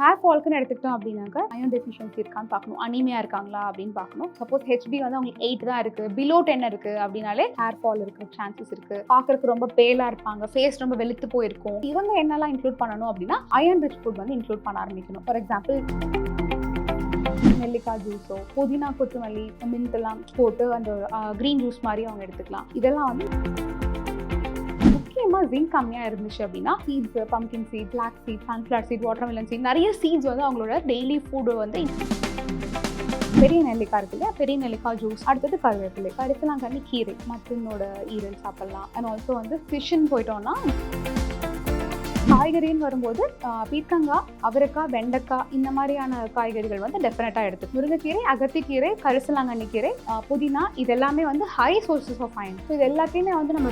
Hair ஃபால்க்குன்னு எடுத்துக்கிட்டோம் அப்படின்னாக்க அயன் டெஃபிஷியன்சி இருக்கான்னு பார்க்கணும். அனிமியா இருக்காங்களா அப்படின்னு பார்க்கணும். சப்போஸ் ஹெச்பி வந்து அவங்களுக்கு எயிட் தான் இருக்கு. பிலோ டென் இருக்கு அப்படின்னாலே ஹேர் ஃபால் இருக்க சான்சஸ் இருக்கு. பார்க்குறக்கு ரொம்ப பேலா இருப்பாங்க. ஃபேஸ் ரொம்ப வெளுத்து போயிருக்கும். இவங்க என்னெல்லாம் இன்க்ளூட் பண்ணணும் அப்படின்னா அயன் ரிச் ஃபுட் வந்து இன்க்ளூட் பண்ண ஆரம்பிக்கணும். ஃபார் எக்ஸாம்பிள் நெல்லிக்காய் ஜூஸோ புதினா கொத்தமல்லி மின்ட் எல்லாம் போட்டு அந்த க்ரீன் ஜூஸ் மாதிரி அவங்க எடுத்துக்கலாம். இதெல்லாம் வந்து முக்கியமாக ஜிங்க் கம்மியாக இருந்துச்சு அப்படின்னா seeds pumpkin seed black seed sunflower seed watermelon seed நிறைய சீட்ஸ் வந்து அவங்களோட டெய்லி ஃபுட் வந்து பெரிய நெல்லிக்காய் இருக்கு இல்லையா பெரிய நெல்லிக்காய் ஜூஸ் அடுத்தது கருவேப்பிலை. கருத்தலாங்கண்ணி கீரை மட்டனோட ஈரல் சாப்பிடலாம். அண்ட் ஆல்சோ வந்து ஃபிஷ்ஷுன்னு போயிட்டோம்னா காய்கறின்னு வரும்போது பீர்க்கங்காய் அவரைக்காய் வெண்டைக்காய் இந்த மாதிரியான காய்கறிகள் வந்து டெஃபினட்டாக எடுத்து முருங்கைக்கீரை அகத்திக்கீரை கரிசலாங்கண்ணி கீரை புதினா இதெல்லாமே வந்து high sources of fine so இது எல்லாத்தையுமே வந்து நம்ம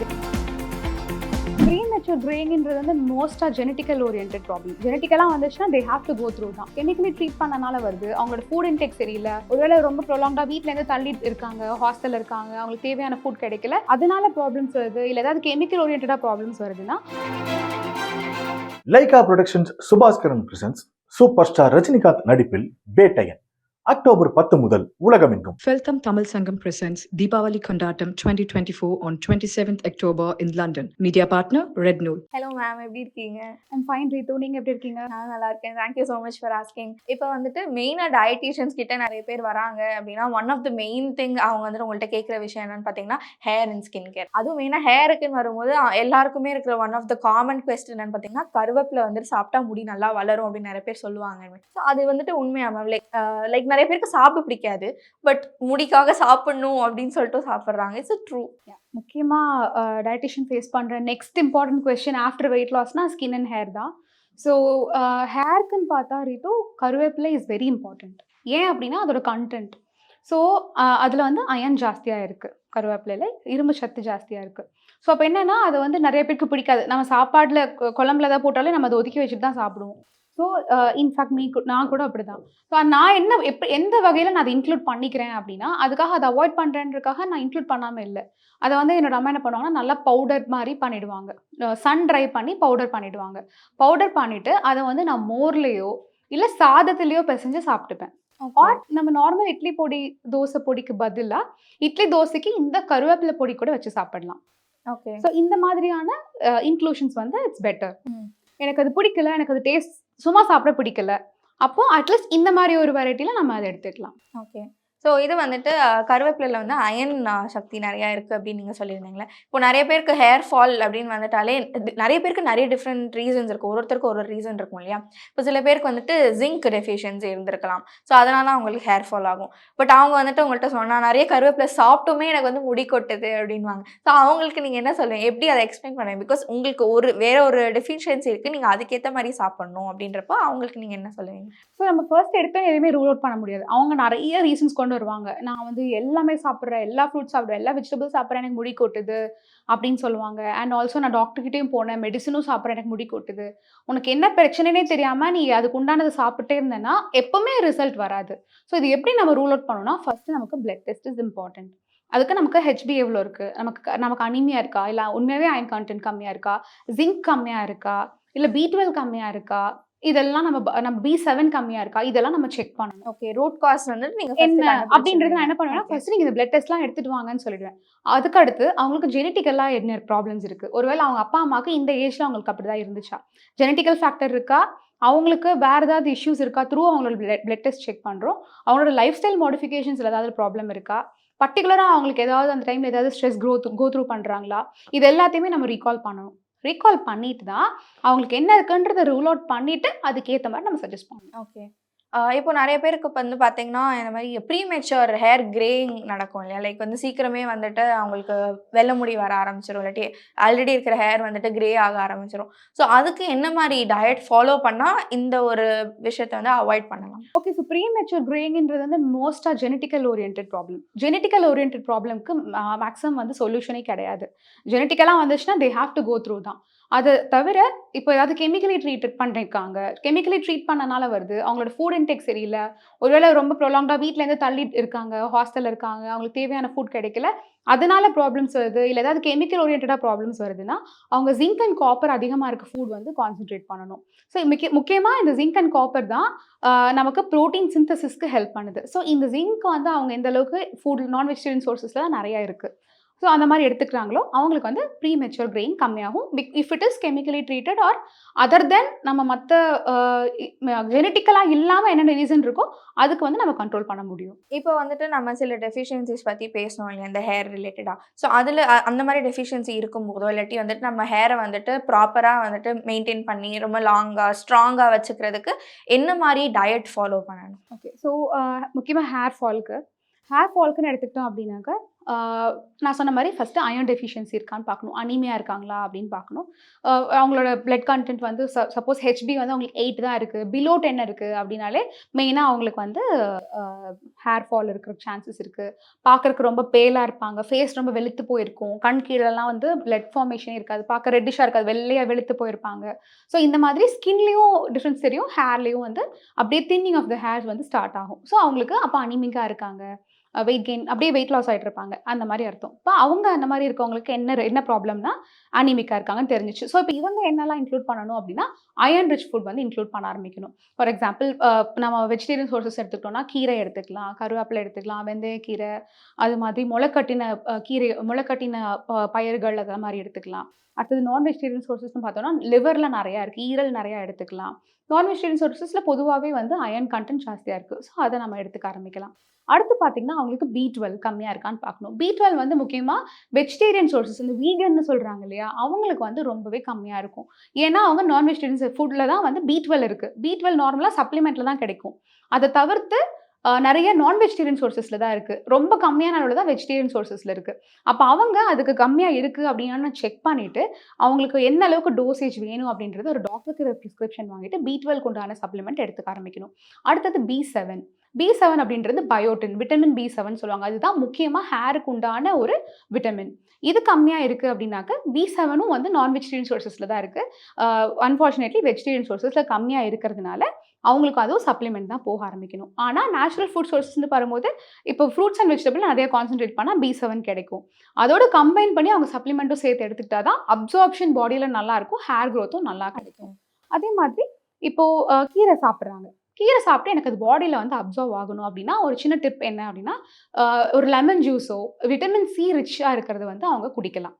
ப்ரீமெச்சூர் கிரேயிங்ன்றது வந்து மோஸ்ட்டாக ஜெனட்டிக்கல் ஓரியன்ட் ப்ராப்ளம் ஜெனட்டிக்கலாக வந்துச்சுன்னா they have to go through தான். கெமிக்கலி ட்ரீட் பண்ணனால வருது. அவங்களோட ஃபுட் இன்டேக் சரியில்லை. ஒருவேளை ரொம்ப ப்ரொலாங்காக வீட்டிலேருந்து தள்ளி இருக்காங்க ஹாஸ்டலில் இருக்காங்க அவங்களுக்கு தேவையான ஃபுட் கிடைக்கல. அதனால ப்ராப்ளம்ஸ் வருது. இல்லை ஏதாவது கெமிக்கல் ஓரியன்டாக ப்ராப்ளம்ஸ் வருதுன்னா? Lyca productions Subaskaran presents super star Rajinikanth நடிப்பில் பேட்டையன் அக்டோபர் பத்து முதல் உலகமெங்கும். Feltham Tamil Sangam presents Deepavali Kondatam 2024 on 27th October in London. Media partner Red Nool. Hello ma'am எப்படி இருக்கீங்க? ஐம் ஃபைன் ரீத்து நீங்கள் எப்படி இருக்கீங்க? நான் நல்லா இருக்கேன். Thank you so much for asking இப்போ வந்துட்டு மெயினாக டயட்டீஷியன்ஸ் கிட்ட நிறைய பேர் வராங்க அப்படின்னா one of the main thing அவங்க வந்துட்டு உங்கள்கிட்ட கேட்குற விஷயம் என்னன்னு பார்த்தீங்கன்னா ஹேர் அண்ட் ஸ்கின் கேர் அதுவும் மெயினாக ஹேருக்குன்னு வரும்போது எல்லாருக்குமே இருக்கிற one of the common question என்னன்னு பார்த்தீங்கன்னா கருவேப்பிலை வந்துட்டு சாப்பிட்டா முடி நல்லா வளரும் அப்படின்னு நிறைய பேர் சொல்லுவாங்க. ஸோ அது வந்துட்டு உண்மையா மேம் லைக் லைக் நிறைய பேருக்கு சாப்பிட பிடிக்காது. பட் முடிக்காக சாப்பிடணும் அப்படின்னு சொல்லிட்டு சாப்பிட்றாங்க. இட்ஸ் ட்ரூ முக்கியமாக டயட்டிஷியன் ஃபேஸ் பண்ணுற next important question after weight லாஸ்னா skin and hair தான். ஸோ ஹேர்க்குன்னு பார்த்தா ரீட்டு கருவேப்பிலை இஸ் வெரி இம்பார்ட்டண்ட் ஏன் அப்படின்னா அதோட கண்டென்ட் ஸோ அதில் வந்து அயன் ஜாஸ்தியாக இருக்குது கருவேப்பிலையில் இரும்பு சத்து ஜாஸ்தியாக இருக்குது ஸோ அப்போ என்னென்னா அது வந்து நிறைய பேருக்கு பிடிக்காது. நம்ம சாப்பாட்டில் குழம்புல தான் போட்டாலே நம்ம அதை ஒதுக்கி வச்சுட்டு தான் சாப்பிடுவோம். ஸோ இன்ஃபேக்ட் நீ நான் கூட அப்படி தான் ஸோ நான் என்ன எப்ப எந்த வகையில் நான் அதை இன்க்ளூட் பண்ணிக்கிறேன் அப்படின்னா அதுக்காக அதை அவாய்ட் பண்ணுறேன்றதுக்காக நான் இன்க்ளூட் பண்ணாமல் இல்லை. அதை வந்து என்னோட அம்மா என்ன பண்ணுவாங்கன்னா நல்லா பவுடர் மாதிரி பண்ணிடுவாங்க. சன் ட்ரை பண்ணி பவுடர் பண்ணிடுவாங்க. பவுடர் பண்ணிட்டு அதை வந்து நான் மோர்லேயோ இல்லை சாதத்துலேயோ பிசைஞ்சு சாப்பிட்டுப்பேன். ஆர் நம்ம நார்மல் இட்லி பொடி தோசை பொடிக்கு பதிலாக இட்லி தோசைக்கு இந்த கருவேப்பிலை பொடி கூட வச்சு சாப்பிடலாம். ஓகே. ஸோ இந்த மாதிரியான இன்க்ளூஷன்ஸ் வந்து இட்ஸ் பெட்டர். எனக்கு அது பிடிக்கல எனக்கு அது டேஸ்ட் சும்மா சாப்பிட பிடிக்கல. அப்போ அட்லீஸ்ட் இந்த மாதிரி ஒரு வெரைட்டியில் நம்ம அதை எடுத்துக்கலாம். ஓகே ஸோ இது வந்துட்டு கருவேப்பிலையில் வந்து அயன் சக்தி நிறையா இருக்குது அப்படின்னு நீங்கள் சொல்லியிருந்தீங்களே இப்போ நிறைய பேருக்கு ஹேர் ஃபால் அப்படின்னு வந்துட்டாலே நிறைய பேருக்கு நிறைய டிஃப்ரெண்ட் ரீசன்ஸ் இருக்கும் ஒரு ஒருத்தருக்கு ஒரு ஒரு ரீசன் இருக்கும் இல்லையா? இப்போ சில பேருக்கு வந்துட்டு ஜிங்க் டெஃபிஷியன்சி இருந்திருக்கலாம். ஸோ அதனால அவங்களுக்கு ஹேர் ஃபால் ஆகும். பட் அவங்க வந்துட்டு உங்கள்கிட்ட சொன்னால் நிறைய கருவேப்பிலை சாப்பிட்டுமே எனக்கு வந்து முடி கொட்டுது அப்படின்வாங்க ஸோ அவங்களுக்கு நீங்கள் என்ன சொல்லுவீங்க? எப்படி அதை எக்ஸ்பிளைன் பண்ணுவீங்க? பிகாஸ் உங்களுக்கு ஒரு வேற ஒரு டெஃபிஷியன்சி இருக்குது நீங்கள் அதுக்கேற்ற மாதிரி சாப்பிட்ணும் அப்படின்றப்போ அவங்களுக்கு நீங்கள் என்ன சொல்லுவீங்க? ஸோ நம்ம ஃபர்ஸ்ட் எடுத்தால் எதுவுமே ரூல் அவுட் பண்ண முடியாது. அவங்க நிறைய ரீசன்ஸ் கொண்டு வருவாங்க. நான் வந்து எல்லாமே சாப்பிட்றேன் எல்லா ஃப்ரூட்ஸ் சாப்பிட்றேன் எல்லா வெஜிடபிள்ஸ் சாப்பிட்றேன் எனக்கு முடி கொட்டுது அப்படின்னு சொல்லுவாங்க. அண்ட் ஆல்சோ நான் டாக்டர்கிட்டையும் போனேன் மெடிசனும் சாப்பிட்றேன் எனக்கு முடி கொட்டுது. உனக்கு என்ன பிரச்சனைனே தெரியாமல் நீ அதுக்கு உண்டானது சாப்பிட்டே இருந்தேன்னா எப்பவுமே ரிசல்ட் வராது. ஸோ இது எப்படி நம்ம ரூல் அவுட் பண்ணோம்னா ஃபர்ஸ்ட் நமக்கு பிளட் டெஸ்ட் இஸ் இம்பார்ட்டன்ட் அதுக்கு நமக்கு ஹெச்பி எவ்வளோ இருக்குது நமக்கு நமக்கு அனிமியா இருக்கா? இல்லை உண்மையாகவே அயன் கான்டென்ட் கம்மியாக இருக்கா? ஜிங்க் கம்மியாக இருக்கா? இல்லை பி டுவெல் கம்மியாக இருக்கா? இதெல்லாம் நம்ம நம்ம பி செவன் கம்மியாக இருக்கா? இதெல்லாம் நம்ம செக் பண்ணணும். ஓகே ரூட் காஸ் வந்துட்டு நீங்கள் என்ன அப்படின்றது நான் என்ன பண்ணுவேன்னா ஃபர்ஸ்ட் நீங்க இந்த பிளட் டெஸ்ட்லாம் எடுத்துட்டு வாங்கன்னு சொல்லிடுவேன். அதுக்கு அடுத்து அவங்களுக்கு ஜெனட்டிக்கலா என்ன ப்ராப்ளம்ஸ் இருக்கு? ஒருவேளை அவங்க அப்பா அம்மாவுக்கு இந்த ஏஜ்ல அவங்களுக்கு அப்படிதான் இருந்துச்சா? ஜெனட்டிக்கல் ஃபேக்டர் இருக்கா? அவங்களுக்கு வேற ஏதாவது இஷ்யூஸ் இருக்கா? த்ரூ அவங்களோட பிளட் டெஸ்ட் செக் பண்றோம். அவங்களோட லைஃப் ஸ்டைல் மாடிஃபிகேஷன்ஸ்ல ஏதாவது ப்ராப்ளம் இருக்கா? பர்டிகுலராக அவங்களுக்கு ஏதாவது அந்த டைம்ல ஏதாவது ஸ்ட்ரெஸ் க்ரோத் கோ த்ரூ பண்றாங்களா? இது எல்லாத்தையுமே நம்ம ரீகால் பண்ணணும். ரீகால் பண்ணிட்டு தான் அவங்களுக்கு என்ன இருக்குன்றதை ரூல் அவுட் பண்ணிட்டு அதுக்கேற்ற மாதிரி நம்ம சஜஸ்ட் பண்ணணும். ஓகே இப்போ நிறைய பேருக்கு இப்போ வந்து பார்த்தீங்கன்னா இந்த மாதிரி ப்ரீமெச்சூர் ஹேர் கிரேயிங் நடக்கும் இல்லையா? லைக் வந்து சீக்கிரமே வந்துட்டு அவங்களுக்கு வெள்ளை முடி வர ஆரம்பிச்சிடும் இல்லாட்டி ஆல்ரெடி இருக்கிற ஹேர் வந்துட்டு கிரே ஆக ஆரம்பிச்சிடும் ஸோ அதுக்கு என்ன மாதிரி டயட் ஃபாலோ பண்ணால் இந்த ஒரு விஷயத்தை வந்து அவாய்ட் பண்ணலாம்? ஓகே ஸோ ப்ரீமெச்சூர் கிரேயிங்ன்றது வந்து மோஸ்ட்டாக genetical orient problem genetical orient ப்ராப்ளம்க்கு maximum வந்து சொல்யூஷனே கிடையாது. ஜெனட்டிக்கலாக வந்துச்சுன்னா they have to go through தான். அதை தவிர இப்போ ஏதாவது கெமிக்கலி ட்ரீட் பண்ணிருக்காங்க. கெமிக்கலி ட்ரீட் பண்ணனால வருது. அவங்களோட ஃபுட் இன்டேக் சரியில்லை. ஒருவேளை ரொம்ப ப்ரொலாங்காக வீட்டிலேருந்து தள்ளி இருக்காங்க ஹாஸ்டலில் இருக்காங்க அவங்களுக்கு தேவையான ஃபுட் கிடைக்கல. அதனால ப்ராப்ளம்ஸ் வருது. இல்லை ஏதாவது கெமிக்கல் ஓரியன்டாக ப்ராப்ளம்ஸ் வருதுன்னா அவங்க ஜிங்க் அண்ட் காப்பர் அதிகமாக இருக்க ஃபுட் வந்து கான்சென்ட்ரேட் பண்ணணும். ஸோ முக்கிய முக்கியமாக இந்த ஜிங்க் அண்ட் காப்பர் தான் நமக்கு ப்ரோட்டீன் சிந்தசிஸ்க்கு ஹெல்ப் பண்ணுது. ஸோ இந்த ஜிங்க் வந்து அவங்க எந்த அளவுக்கு ஃபுட் நான் வெஜிடேரியன் சோர்சஸில் தான் நிறையா இருக்குது ஸோ அந்த மாதிரி எடுத்துக்கிறாங்களோ அவங்களுக்கு வந்து ப்ரீ மெச்சூர் கிரெயின் கம்மியாகும் if it is chemically treated or other then நம்ம மற்ற ஜெனட்டிக்கலாக இல்லாமல் என்னென்ன ரீசன் இருக்கோ அதுக்கு வந்து நம்ம கண்ட்ரோல் பண்ண முடியும். இப்போ வந்துட்டு நம்ம சில டெஃபிஷியன்சிஸ் பற்றி பேசணும் இல்லையா? இந்த ஹேர் ரிலேட்டடாக ஸோ அதில் அந்த மாதிரி டெஃபிஷியன்சி இருக்கும்போதோ இல்லாட்டி வந்துட்டு நம்ம ஹேரை வந்துட்டு ப்ராப்பராக வந்துட்டு மெயின்டைன் பண்ணி ரொம்ப லாங்காக ஸ்ட்ராங்காக வச்சுக்கிறதுக்கு என்ன மாதிரி டயட் ஃபாலோ பண்ணணும்? ஓகே ஸோ முக்கியமாக ஹேர் ஃபால்க்கு ஹேர் ஃபால்க்குன்னு எடுத்துக்கிட்டோம் அப்படின்னாக்கா நான் சொன்ன மாதிரி ஃபஸ்ட்டு அயன் டெஃபிஷியன்சி இருக்கான்னு பார்க்கணும். அனிமியா இருக்காங்களா அப்படின்னு பார்க்கணும். அவங்களோட பிளட் கண்டென்ட் வந்து சப்போஸ் ஹெச்பி வந்து அவங்களுக்கு எயிட் தான் இருக்குது பிலோ டென் இருக்குது அப்படின்னாலே மெயினாக அவங்களுக்கு வந்து ஹேர் ஃபால் இருக்கிற சான்சஸ் இருக்குது பார்க்குறக்கு ரொம்ப பேலாக இருப்பாங்க. ஃபேஸ் ரொம்ப வெளுத்து போயிருக்கும். கண் கீழெல்லாம் வந்து பிளட் ஃபார்மேஷன் இருக்காது. பார்க்க ரெட்டிஷாக இருக்காது. வெள்ளையாக வெளுத்து போயிருப்பாங்க. ஸோ இந்த மாதிரி ஸ்கின்லேயும் டிஃப்ரென்ஸ் தெரியும். ஹேர்லேயும் வந்து அப்படியே தின்னிங் ஆஃப் த ஹேர் வந்து ஸ்டார்ட் ஆகும். ஸோ அவங்களுக்கு அப்போ அனிமிக்காக இருக்காங்க. வெயிட் கெயின் அப்படியே வெயிட் லாஸ் ஆகிட்டு இருப்பாங்க. அந்த மாதிரி அர்த்தம். இப்போ அவங்க அந்த மாதிரி இருக்கவங்களுக்கு என்ன என்ன ப்ராப்ளம்னா அனிமிக்காக இருக்காங்கன்னு தெரிஞ்சிச்சு. ஸோ இப்போ இவங்க என்னெல்லாம் இன்க்ளூட் பண்ணணும் அப்படின்னா அயர்ன் ரிச் ஃபுட் வந்து இன்க்ளூட் பண்ண ஆரம்பிக்கணும். ஃபார் எக்ஸாம்பிள் நம்ம வெஜிடேரியன் சோர்சஸ் எடுத்துக்கிட்டோம்னா கீரை எடுத்துக்கலாம் கருவேப்பிலை எடுத்துக்கலாம் வெந்தயக்கீரை அது மாதிரி முளைக்கட்டின கீரை முளைக்கட்டின பயிர்கள் அது மாதிரி எடுத்துக்கலாம். அடுத்தது நான் வெஜிடேரியன் சோர்சஸ்னு பார்த்தோம்னா லிவரில் நிறையா இருக்குது ஈரல் நிறையா எடுத்துக்கலாம். நான் வெஜிடேரியன் சோர்சஸில் பொதுவாகவே வந்து அயர்ன் கண்டென்ட் ஜாஸ்தியாக இருக்குது ஸோ அதை நம்ம எடுத்துக்க ஆரம்பிக்கலாம். அடுத்து பார்த்தீங்கன்னா அவங்களுக்கு பி டுவெல் கம்மியாக இருக்கான்னு பார்க்கணும் பி டுவெல் வந்து முக்கியமாக வெஜிடேரியன் சோர்சஸ் இந்த வீகன்னு சொல்கிறாங்க இல்லையா அவங்களுக்கு வந்து ரொம்பவே கம்மியாக இருக்கும். ஏன்னா அவங்க நான் வெஜிடேரியன் ஃபுட்டில் தான் வந்து பி டுவெல் இருக்குது பி டுவெல் நார்மலாக சப்ளிமெண்ட்டில் தான் கிடைக்கும். அதை தவிர்த்து நிறைய நான் வெஜிடேரியன் சோர்சஸில் தான் இருக்குது ரொம்ப கம்மியான அளவில் தான் வெஜிடேரியன் சோர்சஸில் இருக்குது அப்போ அவங்க அதுக்கு கம்மியாக இருக்குது அப்படின்னு செக் பண்ணிவிட்டு அவங்களுக்கு எந்த அளவுக்கு டோசேஜ் வேணும் அப்படின்றது ஒரு டாக்டருக்கு ப்ரிஸ்கிரிப்ஷன் வாங்கிட்டு பி டுவெல் கொண்டான சப்ளிமெண்ட் எடுத்துக்க ஆரம்பிக்கணும். அடுத்தது பி செவன் பி செவன் அப்படின்றது பயோட்டின் விட்டமின் பி செவன் சொல்லுவாங்க. அதுதான் முக்கியமாக ஹேருக்கு உண்டான ஒரு விட்டமின் இது கம்மியாக இருக்குது அப்படின்னாக்க பி செவனும் வந்து நான் வெஜிடேரியன் சோர்சஸில் தான் இருக்குது அன்ஃபார்ச்சுனேட்லி வெஜிடேரியன் சோர்சஸில் கம்மியாக இருக்கிறதுனால அவங்களுக்கு அதுவும் சப்ளிமெண்ட் தான் போக ஆரம்பிக்கணும். ஆனால் நேச்சுரல் ஃபுட் சோர்ஸ்ன்னு வரும்போது இப்போ ஃப்ரூட்ஸ் அண்ட் வெஜிடபிள் நிறைய கான்சென்ட்ரேட் பண்ணால் பி செவன் கிடைக்கும். அதோட கம்பைன் பண்ணி அவங்க சப்ளிமெண்ட்டும் சேர்த்து எடுத்துக்கிட்டா தான் அப்சார்ப்ஷன் பாடியில் நல்லாயிருக்கும் ஹேர் க்ரோத்தும் நல்லா கிடைக்கும். அதே மாதிரி இப்போது கீரை சாப்பிட்றாங்க. கீரை சாப்பிட்டு எனக்கு அது பாடியில் வந்து அப்சர்வ் ஆகணும் அப்படின்னா ஒரு சின்ன டிப் என்ன அப்படின்னா ஒரு லெமன் ஜூஸோ விட்டமின் சி ரிச்சாக இருக்கிறது வந்து அவங்க குடிக்கலாம்.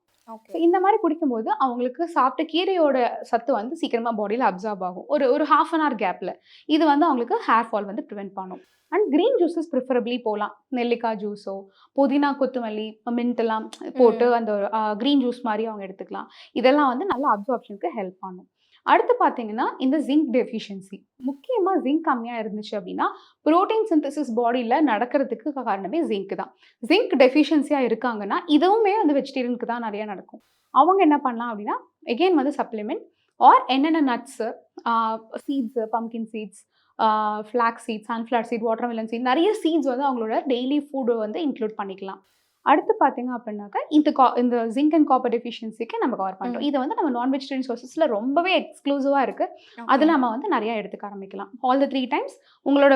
இந்த மாதிரி குடிக்கும்போது அவங்களுக்கு சாப்பிட்ட கீரையோட சத்து வந்து சீக்கிரமாக பாடியில் அப்சார்ப் ஆகும். ஒரு ஒரு ஹாஃப் அன் ஹவர் கேப்பில் இது வந்து அவங்களுக்கு ஹேர் ஃபால் வந்து ப்ரிவென்ட் பண்ணும். அண்ட் க்ரீன் ஜூஸஸ் ப்ரிஃபரபிளி போகலாம் நெல்லிக்காய் ஜூஸோ புதினா கொத்தமல்லி மின்ட் எல்லாம் போட்டு அந்த க்ரீன் ஜூஸ் மாதிரி அவங்க எடுத்துக்கலாம். இதெல்லாம் வந்து நல்ல அப்சார்ப்ஷனுக்கு ஹெல்ப் பண்ணும். அடுத்து பார்த்தீங்கன்னா இந்த ஜிங்க் டெஃபிஷியன்சி முக்கியமாக ஜிங்க் கம்மியாக இருந்துச்சு அப்படின்னா புரோட்டீன் சிந்தசிஸ் பாடியில் நடக்கிறதுக்கு காரணமே ஜிங்க் தான். ஜிங்க் டெஃபிஷியன்சியாக இருக்காங்கன்னா இதுவுமே வந்து வெஜிடேரியனுக்கு தான் நிறைய நடக்கும். அவங்க என்ன பண்ணலாம் அப்படின்னா எகெயின் வந்து சப்ளிமெண்ட் ஆர் என்னென்ன nuts seeds pumpkin seeds flax seeds sunflower seed watermelon seed நிறைய சீட்ஸ் வந்து அவங்களோட டெய்லி ஃபுட்டு வந்து இன்க்ளூட் பண்ணிக்கலாம். அடுத்து பார்த்தீங்க அப்படின்னாக்கா இந்த கா இந்த ஜிங்க் அண்ட் காப்பர் டெஃபிஷியன்சிக்கு நம்ம கவர் பண்ணுறோம் இதை வந்து நம்ம நான் வெஜிடேரியன் சோர்சஸில் ரொம்பவே எக்ஸ்க்ளூசிவாக இருக்குது அதில் நம்ம வந்து நிறைய எடுத்துக்க ஆரம்பிக்கலாம். ஆல் த த்ரீ டைம்ஸ் உங்களோட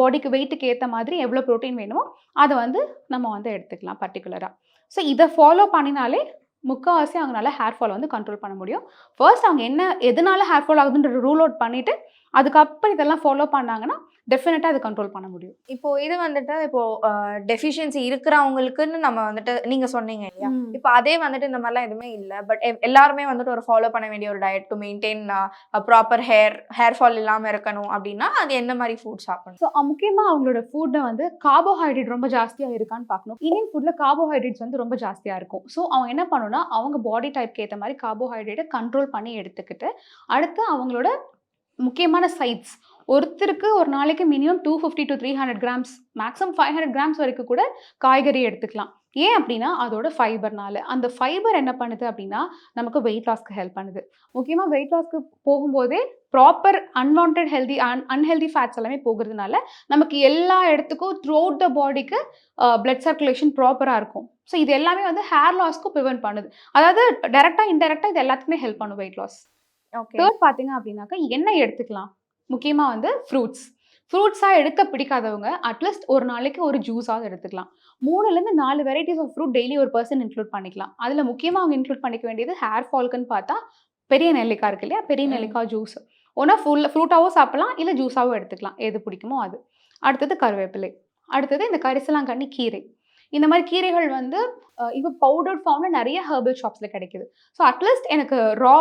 பாடிக்கு வெயிட்டுக்கு ஏற்ற மாதிரி எவ்வளோ ப்ரோட்டீன் வேணுமோ அதை வந்து நம்ம வந்து எடுத்துக்கலாம் பர்டிகுலராக ஸோ இதை ஃபாலோ பண்ணினாலே முக்கால்வாசி அவங்களால ஹேர் ஃபால் வந்து கண்ட்ரோல் பண்ண முடியும். ஃபர்ஸ்ட் அவங்க என்ன எதனால ஹேர் ஃபால் ஆகுதுன்ற ரூல் அவுட் பண்ணிவிட்டு அதுக்கப்புறம் இதெல்லாம் ஃபாலோ பண்ணாங்கன்னா டெஃபினட்டாக அதை கண்ட்ரோல் பண்ண முடியும். இப்போ இது வந்துட்டு இப்போ டெஃபிஷியன்சி இருக்கிறவங்களுக்குன்னு நம்ம வந்துட்டு நீங்க சொன்னீங்க இல்லையா? இப்போ அதே வந்துட்டு இந்த மாதிரிலாம் எதுவுமே இல்லை. பட் எல்லாருமே வந்துட்டு ஒரு ஃபாலோ பண்ண வேண்டிய ஒரு diet to maintain proper hair hair fall இல்லாமல் இருக்கணும் அப்படின்னா அது என்ன மாதிரி ஃபுட் சாப்பிடணும்? ஸோ முக்கியமாக அவங்களோட ஃபுட்டை வந்து கார்போஹைட்ரேட் ரொம்ப ஜாஸ்தியாக இருக்கான்னு பார்க்கணும். இந்தியன் ஃபுட்டில் கார்போஹைட்ரேட்ஸ் வந்து ரொம்ப ஜாஸ்தியாக இருக்கும். ஸோ அவங்க என்ன பண்ணணும்னா அவங்க பாடி டைப்க்கு ஏற்ற மாதிரி கார்போஹைட்ரேட்டை கண்ட்ரோல் பண்ணி எடுத்துக்கிட்டு அடுத்து அவங்களோட முக்கியமான சைட்ஸ் ஒருத்தருக்கு ஒரு நாளைக்கு minimum two fifty to three hundred grams maximum five hundred grams வரைக்கும் கூட காய்கறி எடுத்துக்கலாம். ஏன் அப்படின்னா அதோட ஃபைபர்னால அந்த ஃபைபர் என்ன பண்ணுது அப்படின்னா நமக்கு வெயிட் லாஸ்க்கு ஹெல்ப் பண்ணுது. முக்கியமாக வெயிட் லாஸ்க்கு போகும்போதே proper unwanted healthy and unhealthy fats எல்லாமே போகிறதுனால நமக்கு எல்லா இடத்துக்கும் த்ரூ அவுட் த பாடிக்கு பிளட் சர்க்குலேஷன் ப்ராப்பராக இருக்கும். ஸோ இது எல்லாமே வந்து ஹேர் லாஸ்க்கும் ப்ரிவென்ட் பண்ணுது. அதாவது டேரெக்டாக இன்டெரக்டாக இது எல்லாத்துக்குமே ஹெல்ப் பண்ணும் வெயிட் லாஸ் ஓகே தேர்ட் பார்த்தீங்க அப்படின்னாக்கா என்ன எடுத்துக்கலாம். முக்கியமாக வந்து ஃப்ரூட்ஸ் ஃப்ரூட்ஸாக எடுக்க பிடிக்காதவங்க அட்லீஸ்ட் ஒரு நாளைக்கு ஒரு ஜூஸாவது எடுத்துக்கலாம். மூணுலேருந்து நாலு வெரைட்டிஸ் ஆஃப் ஃப்ரூட் டெய்லி ஒரு பர்சன் இன்க்ளூட் பண்ணிக்கலாம். அதில் முக்கியமாக அவங்க இன்க்ளூட் பண்ணிக்க வேண்டியது ஹேர் ஃபால்க்குன்னு பார்த்தா பெரிய நெல்லிக்காய் இருக்கு இல்லையா? பெரிய. நெல்லிக்காய் ஜூஸ் ஒன்றா ஃபுல் ஃப்ரூட்டாகவும் சாப்பிடலாம் இல்லை ஜூஸாகவும் எடுத்துக்கலாம். எது பிடிக்குமோ அது. அடுத்தது கருவேப்பிலை. அடுத்தது இந்த கரிசலாங்கண்ணி கீரை. இந்த மாதிரி கீரைகள் வந்து இப்போ பவுடர் ஃபார்மில் நிறைய ஹெர்பல் ஷாப்ஸில் கிடைக்குது. ஸோ அட்லீஸ்ட் எனக்கு ரா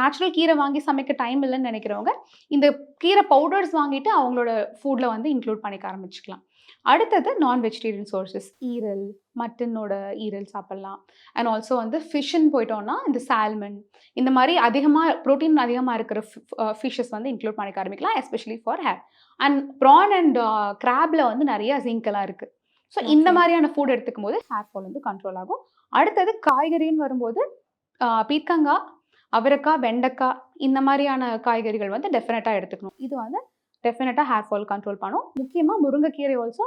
நேச்சுரல் கீரை வாங்கி சமைக்க டைம் இல்லைன்னு நினைக்கிறவங்க இந்த கீரை பவுடர்ஸ் வாங்கிட்டு அவங்களோட ஃபுட்டில் வந்து இன்க்ளூட் பண்ணிக்க ஆரம்பிச்சுக்கலாம். அடுத்தது நான் வெஜிடேரியன் சோர்சஸ் ஈரல் மட்டனோட ஈரல் சாப்பிட்லாம். அண்ட் ஆல்சோ வந்து ஃபிஷ்ஷுன்னு போயிட்டோம்னா இந்த சால்மன் இந்த மாதிரி அதிகமாக ப்ரோட்டீன் அதிகமாக இருக்கிற ஃபிஷ்ஷஸ் வந்து இன்க்ளூட் பண்ணிக்க ஆரம்பிக்கலாம் especially for hair and prawn and கிராப்ல வந்து நிறைய zinc இருக்குது ஸோ இந்த. மாதிரியான ஃபுட் எடுத்துக்கும் போது ஹேர் ஃபால் வந்து கண்ட்ரோல் ஆகும். அடுத்தது காய்கறின்னு வரும்போது பீர்க்கங்காய் அவரைக்காய் வெண்டைக்காய் இந்த மாதிரியான காய்கறிகள் வந்து டெஃபினட்டாக எடுத்துக்கணும். இது வந்து டெஃபினட்டாக ஹேர் ஃபால் கண்ட்ரோல் பண்ணும். முக்கியமாக முருங்கைக்கீரை ஆல்சோ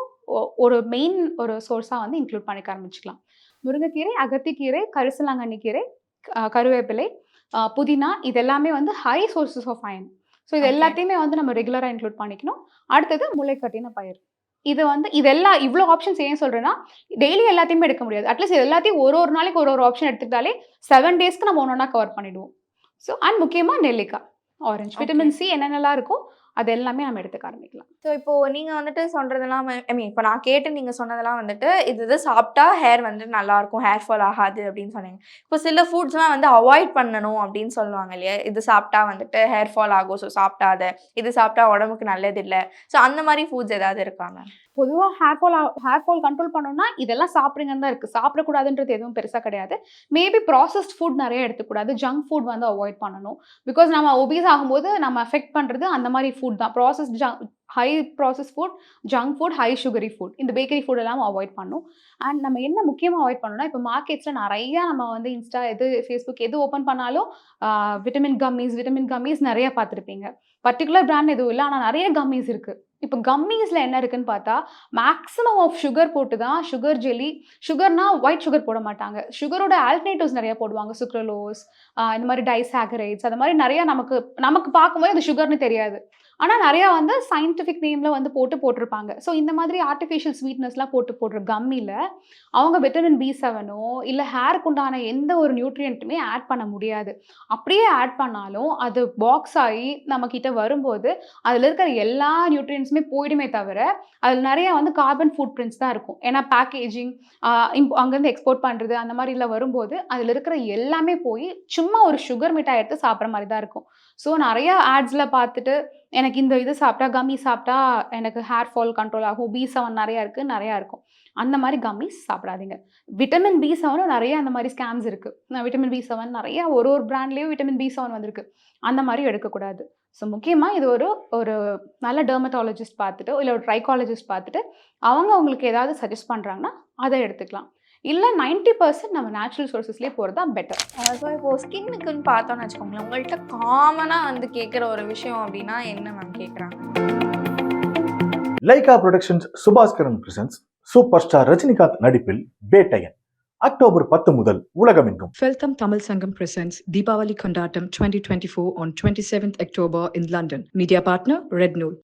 ஒரு மெயின் ஒரு சோர்ஸாக வந்து இன்க்ளூட் பண்ணிக்க ஆரம்பிச்சுக்கலாம். முருங்கைக்கீரை அகத்திக்கீரை கரிசலாங்கண்ணி கீரை கருவேப்பிலை புதினா இது எல்லாமே வந்து high sources of iron so இது. எல்லாத்தையுமே வந்து நம்ம ரெகுலராக இன்க்ளூட் பண்ணிக்கணும். அடுத்தது முளைக்கட்டின பயிர் இது வந்து இதெல்லாம் இவ்வளோ ஆப்ஷன்ஸ் ஏன் சொல்கிறேன்னா டெய்லி எல்லாத்தையுமே எடுக்க முடியாது. அட்லீஸ்ட் இது எல்லாத்தையும் ஒரு ஒரு நாளைக்கு ஒரு ஒரு ஆப்ஷன் எடுத்துக்கிட்டாலே செவன் டேஸ்க்கு நம்ம ஒன்று ஒன்றா கவர் பண்ணிடுவோம். ஸோ அண்ட் முக்கியமாக நெல்லிக்காய். ஆரஞ்சு விட்டமின் சி என்னென்னலாம் இருக்கோ அது எல்லாமே நம்ம எடுத்துக்க ஆரம்பிக்கலாம். ஸோ இப்போ நீங்கள் வந்துட்டு சொல்கிறதெல்லாம் ஐ மீன் இப்போ நான் கேட்டு நீங்கள் சொன்னதெல்லாம் வந்துட்டு இது இது சாப்பிட்டா ஹேர் வந்து நல்லாயிருக்கும் ஹேர் ஃபால் ஆகாது அப்படின்னு சொன்னீங்க. இப்போ சில ஃபுட்ஸ்லாம் வந்து அவாய்ட் பண்ணணும் அப்படின்னு சொல்லுவாங்க இல்லையா? இது சாப்பிட்டா வந்துட்டு ஹேர் ஃபால் ஆகும் ஸோ சாப்பிட்டாத இது சாப்பிட்டா உடம்புக்கு நல்லது இல்லை. ஸோ அந்த மாதிரி ஃபுட்ஸ் ஏதாவது இருக்காங்க பொதுவாக hair fall hair fall control பண்ணணும்னா இதெல்லாம் சாப்பிடுங்கன்னு தான் இருக்குது சாப்பிடக்கூடாதுன்றது எதுவும் பெருசாக கிடையாது. மேபி ப்ராசஸ்ட் ஃபுட் நிறைய எடுத்துக்கூடாது. ஜங்க் ஃபுட் வந்து அவாய்ட் பண்ணணும். பிகாஸ் நம்ம ஒபீஸ் ஆகும்போது நம்ம அஃபெக்ட் பண்ணுறது அந்த மாதிரி ஃபுட் தான். Process junk high process food junk food high sugary food இந்த பேக்கரி ஃபுட் எல்லாம் அவாய்ட் பண்ணும். அண்ட் நம்ம என்ன முக்கியமாக அவாய்ட் பண்ணணும்னா இப்போ மார்க்கெட்ஸில் நிறைய நம்ம வந்து இன்ஸ்டா எது ஃபேஸ்புக் எது ஓப்பன் பண்ணாலும் விட்டமின் கம்மிஸ் விட்டமின் கம்மிஸ் நிறைய பார்த்துருப்பீங்க. பர்டிகுலர் பிராண்ட் எதுவும் இல்லை ஆனால் நிறைய கம்மிஸ் இருக்குது இப்போ கம்மிஸில் என்ன இருக்குன்னு பார்த்தா மேக்ஸிமம் ஆஃப் சுகர் போட்டு தான் சுகர் ஜெல்லி சுகர்னா ஒயிட் சுகர் போட மாட்டாங்க. சுகரோட ஆல்டர்னேட்டிவ்ஸ் நிறைய போடுவாங்க. சுக்ரலோஸ் இந்த மாதிரி டைசாகரைட்ஸ் அந்த மாதிரி நிறைய நமக்கு நமக்கு பார்க்கும்போது அது சுகர்னு தெரியாது. ஆனால் நிறையா வந்து சயின்டிஃபிக் நேமில் வந்து போட்டு போட்டிருப்பாங்க. ஸோ இந்த மாதிரி ஆர்டிஃபிஷியல் ஸ்வீட்னஸ்லாம் போட்டு போடுற கம்மியில் அவங்க விட்டமின் பி செவனோ இல்லை ஹேருக்கு உண்டான எந்த ஒரு நியூட்ரியண்ட்டுமே ஆட் பண்ண முடியாது. அப்படியே ஆட் பண்ணாலும் அது பாக்ஸ் ஆகி நம்மக்கிட்ட வரும்போது அதில் இருக்கிற எல்லா நியூட்ரியன்ஸுமே போயிடுமே தவிர அதில் நிறையா வந்து கார்பன் ஃபுட் பிரிண்ட்ஸ் தான் இருக்கும். ஏன்னா பேக்கேஜிங் அங்கேருந்து எக்ஸ்போர்ட் பண்ணுறது அந்த மாதிரிலாம் வரும்போது அதில் இருக்கிற எல்லாமே போய் சும்மா ஒரு சுகர் மிட்டாய் எடுத்து சாப்பிட்ற மாதிரி தான் இருக்கும். ஸோ நிறையா ஆட்ஸில் பார்த்துட்டு எனக்கு இந்த இது சாப்பிட்டா கம்மி சாப்பிட்டா எனக்கு ஹேர் ஃபால் கண்ட்ரோல் ஆகும். பி செவன் நிறையா இருக்குது நிறையா இருக்கும். அந்த மாதிரி கம்மிஸ் சாப்பிடாதீங்க. விட்டமின் பி செவனும் நிறைய அந்த மாதிரி ஸ்கேம்ஸ் இருக்குது விட்டமின் பி செவன் நிறைய ஒரு ஒரு பிராண்ட்லேயும் விட்டமின் பி செவன் வந்திருக்கு. அந்த மாதிரி எடுக்கக்கூடாது. ஸோ முக்கியமாக இது ஒரு ஒரு நல்ல டெர்மட்டாலஜிஸ்ட் பார்த்துட்டு இல்லை ஒரு ட்ரைக்காலஜிஸ்ட் பார்த்துட்டு அவங்க உங்களுக்கு ஏதாவது சஜஸ்ட் பண்ணுறாங்கன்னா அதை எடுத்துக்கலாம். இல்லை நைன்ட்டி பர்சன்ட் நம்ம நேச்சுரல் சோர்சஸ்லேயே போகிறது தான் பெட்டர் ஸோ இப்போ ஸ்கின்னுக்குன்னு பார்த்தோம்னு வச்சுக்கோங்களேன் உங்கள்கிட்ட காமனாக வந்து கேட்குற ஒரு விஷயம் அப்படின்னா என்ன மேம் கேட்குறாங்க Lyca productions Subaskaran presents super star Rajinikanth நடிப்பில் பேட்டையன் அக்டோபர் பத்து முதல் உலகமெங்கும் Feltham Tamil Sangam presents Deepavali Kondatam 2024 on 27th October in London. Media partner Red Nool.